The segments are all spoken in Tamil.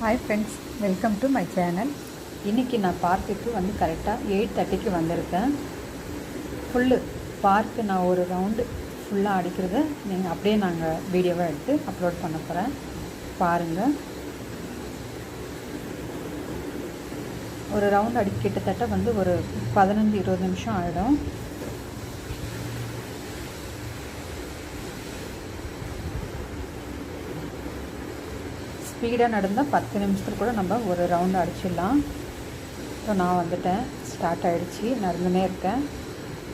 Hi friends welcome to my channel இன்றைக்கி நான் பார்க்குக்கு வந்து கரெக்டாக எயிட் தேர்ட்டிக்கு வந்திருக்கேன். ஃபுல்லு பார்க்கு நான் ஒரு ரவுண்டு ஃபுல்லாக அடிக்கிறத. நீங்கள் அப்படியே நாங்கள் வீடியோவாக எடுத்து அப்லோட் பண்ண போகிறேன் பாருங்கள் ஒரு ரவுண்ட் அடி கிட்டத்தட்ட வந்து ஒரு பதினஞ்சு இருபது நிமிஷம் ஆகிடும் ஸ்பீடாக நடந்தால் பத்து நிமிஷத்துக்கு கூட நம்ம ஒரு ரவுண்டு அடிச்சிடலாம். ஸோ நான் வந்துட்டேன். ஸ்டார்ட் ஆகிடுச்சி நடந்துனே இருக்கேன்.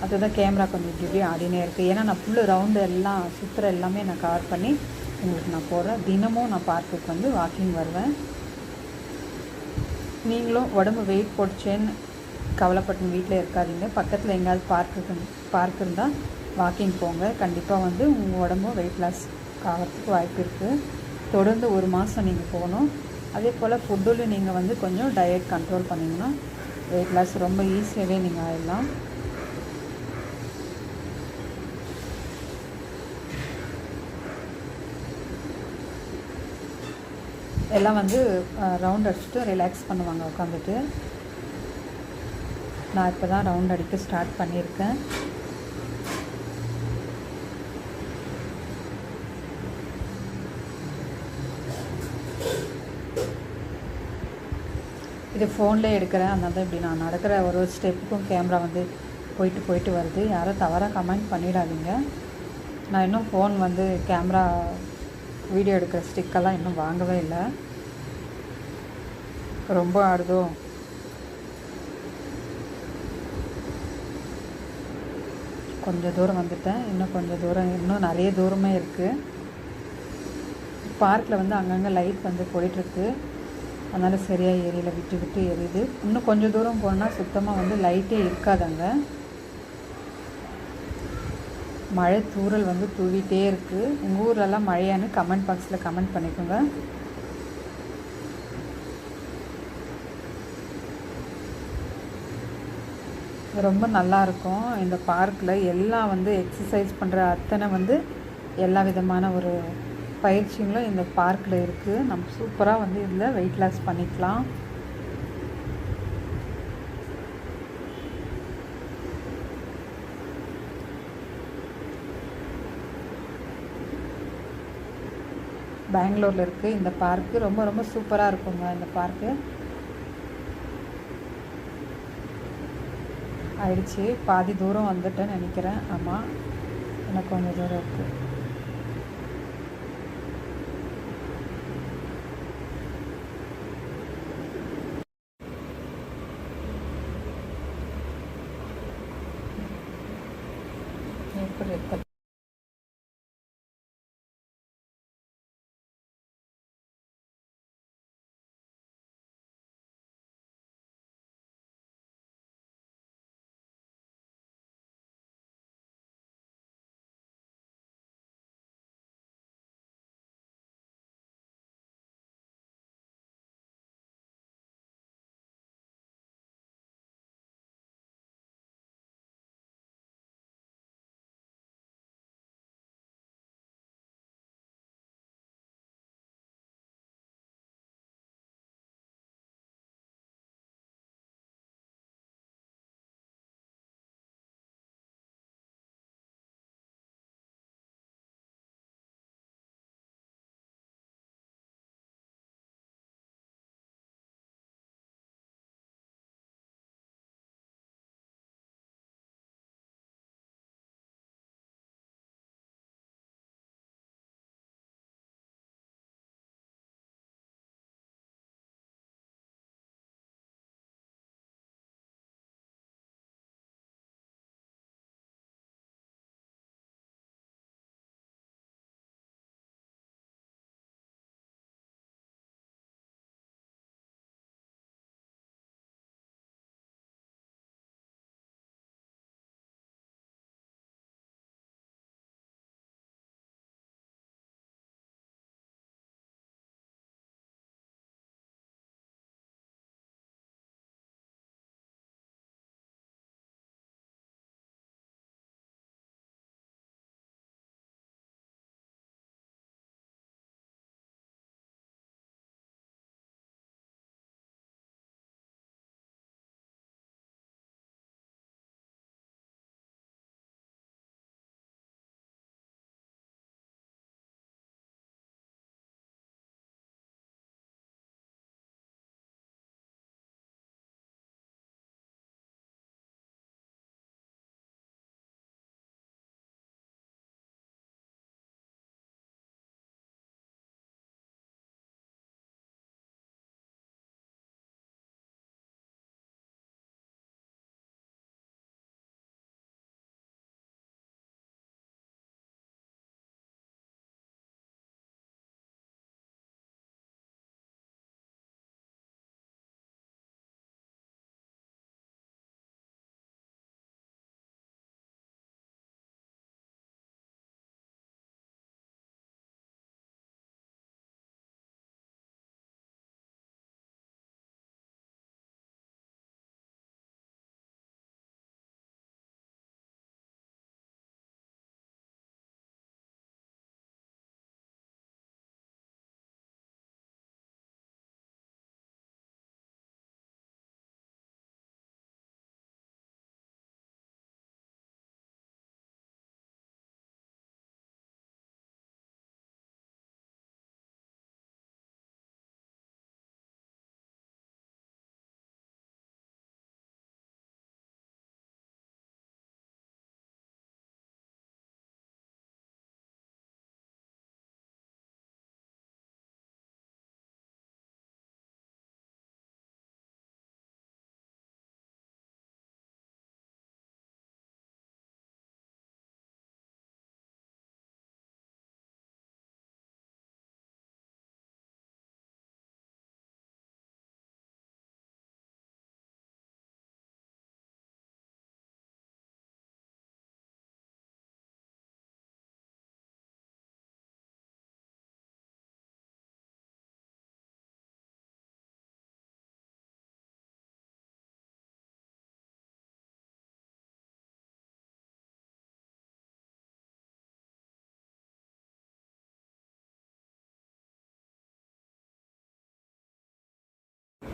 அதுதான் கேமரா கொஞ்சம் இப்படி இப்படி ஆடினே இருக்குது ஏன்னா நான் ஃபுல்லு ரவுண்டு எல்லாம் சுற்றுற எல்லாமே நான் கவர் பண்ணி உங்களுக்கு நான் போடுறேன். தினமும் நான் பார்க்குக்கு வந்து வாக்கிங் வருவேன். நீங்களும் உடம்பு வெயிட் போட்டுச்சேன்னு கவலைப்பட்டு வீட்டில் இருக்காதீங்க. பக்கத்தில் எங்கேயாவது பார்க்கு பார்க் இருந்தால் வாக்கிங் போங்க. கண்டிப்பாக வந்து உங்கள் உடம்பும் வெயிட் லாஸ் ஆகிறதுக்கு வாய்ப்பு இருக்குது தொடர்ந்து ஒரு மாதம் நீங்கள் போகணும். அதே போல் ஃபுட்டில் நீங்கள் வந்து கொஞ்சம் டயட் கண்ட்ரோல் பண்ணிங்கன்னா வெயிட் லாஸ் ரொம்ப ஈஸியாகவே நீங்கள் ஆயிடலாம். எல்லாம் வந்து ரவுண்ட் அடிச்சுட்டு ரிலாக்ஸ் பண்ணுவாங்க உட்காந்துட்டு நான் இப்போ தான் ரவுண்ட் அடிக்க ஸ்டார்ட் பண்ணியிருக்கேன். இது ஃபோனில் எடுக்கிறேன். அதனால தான் இப்படி நான் நடக்கிற ஒரு ஒரு ஸ்டெப்புக்கும் கேமரா வந்து போயிட்டு போயிட்டு வருது. யாரும் தவறாக கமெண்ட் பண்ணிடாதீங்க. நான் இன்னும் ஃபோன் வந்து கேமரா வீடியோ எடுக்கிற ஸ்டிக்கெல்லாம் இன்னும் வாங்கவே இல்லை. ரொம்ப ஆடுதோ கொஞ்சம் தூரம் வந்துட்டேன். இன்னும் கொஞ்சம் தூரம் இன்னும் நிறைய தூரமே இருக்குது பார்க்கில் வந்து அங்கங்கே லைட் வந்து போயிட்டுருக்கு அதனால் சரியாக ஏரியில் விட்டு விட்டு எரியுது. இன்னும் கொஞ்சம் தூரம் போனால் சுத்தமாக வந்து லைட்டே இருக்காதாங்க. மழை தூரல் வந்து தூவிட்டே இருக்குது உங்கள் ஊர்லலாம் மழையான்னு கமெண்ட் பாக்ஸில் கமெண்ட் பண்ணிக்கோங்க. ரொம்ப நல்லாயிருக்கும் இந்த பார்க்கில் எல்லாம் வந்து எக்ஸசைஸ் பண்ணுற அத்தனை வந்து எல்லா விதமான ஒரு பயிற்சிகளும் இந்த பார்க்கில் இருக்குது நம்ம சூப்பராக வந்து இதில் வெயிட் லாஸ் பண்ணிக்கலாம். பெங்களூரில் இருக்குது இந்த பார்க்கு ரொம்ப ரொம்ப சூப்பராக இருக்குங்க இந்த பார்க்கு. ஆயிடுச்சு. பாதி தூரம் வந்துட்டேன்னு நினைக்கிறேன். ஆமாம் எனக்கு கொஞ்சம் தூரம் இருக்குது перед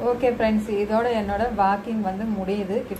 ஓகே ஃப்ரெண்ட்ஸ் இதோட என்னோட வாக்கிங் வந்து முடியுது.